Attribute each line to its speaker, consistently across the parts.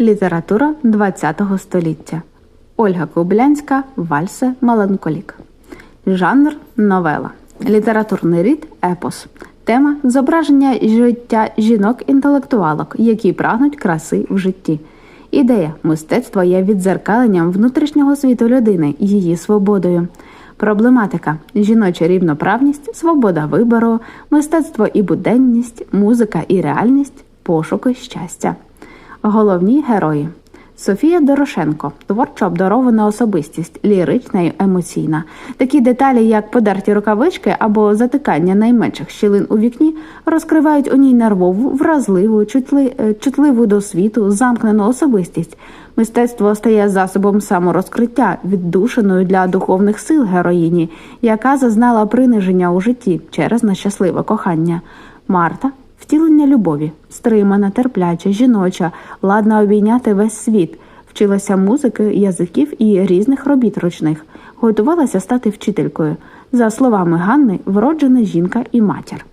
Speaker 1: Література ХХ століття. Ольга Кублянська Вальсе Меланколік. Жанр новела. Літературний рід епос. Тема зображення життя жінок-інтелектуалок, які прагнуть краси в житті. Ідея мистецтва є відзеркаленням внутрішнього світу людини, її свободою. Проблематика жіноча рівноправність, свобода вибору, мистецтво і буденність, музика і реальність, пошуки щастя. Головні герої Софія Дорошенко, творчо обдарована особистість, лірична і емоційна. Такі деталі, як подерті рукавички або затикання найменших щілин у вікні, розкривають у ній нервову, вразливу, е, чутливу до світу, замкнену особистість. Мистецтво стає засобом саморозкриття, віддушеною для духовних сил героїні, яка зазнала приниження у житті через нещасливе кохання. Марта Втілення любові, стримана, терпляча, жіноча, ладна обійняти весь світ, вчилася музики, язиків і різних робіт ручних, готувалася стати вчителькою. За словами Ганни, вроджена жінка і матір.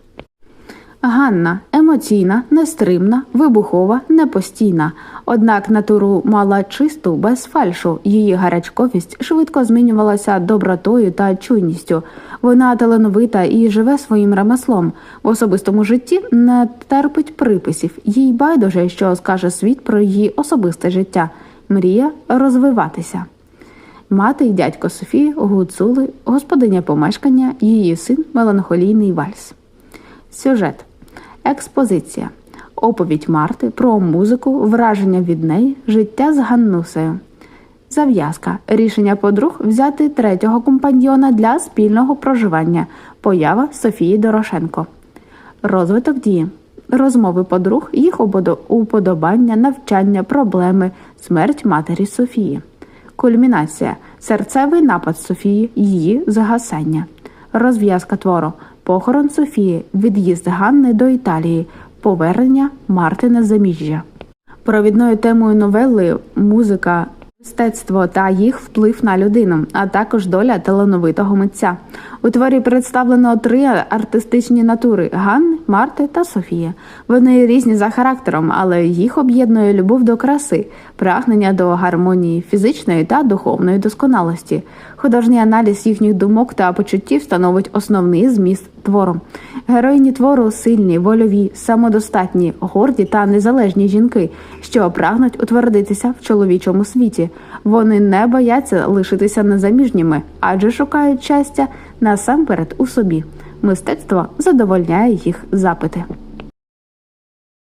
Speaker 1: Ганна емоційна, нестримна, вибухова, непостійна. Однак натуру мала чисту, без фальшу. Її гарячковість швидко змінювалася добротою та чуйністю. Вона талановита і живе своїм ремеслом. В особистому житті не терпить приписів. Їй байдуже, що скаже світ про її особисте життя. Мріє розвиватися. Мати й дядько Софії гуцули, господиня помешкання, її син меланхолійний вальс. Сюжет Експозиція. Оповідь Марти про музику, враження від неї, життя з Ганнусею. Зав'язка. Рішення подруг взяти третього компаньйона для спільного проживання. Поява Софії Дорошенко. Розвиток дії. Розмови подруг, їх уподобання, навчання, проблеми, смерть матері Софії. Кульмінація. Серцевий напад Софії, її загасання. Розв'язка твору. Похорон Софії, від'їзд Ганни до Італії, повернення Марти на заміжжя. Провідною темою новели музика, мистецтво та їх вплив на людину, а також доля талановитого митця. У творі представлено три артистичні натури Ганни, Марти та Софія. Вони різні за характером, але їх об'єднує любов до краси, прагнення до гармонії фізичної та духовної досконалості. Художній аналіз їхніх думок та почуттів становить основний зміст твору. Героїні твору сильні, вольові, самодостатні, горді та незалежні жінки, що прагнуть утвердитися в чоловічому світі. Вони не бояться лишитися незаміжніми, адже шукають щастя насамперед у собі. Мистецтво задовольняє їх запити.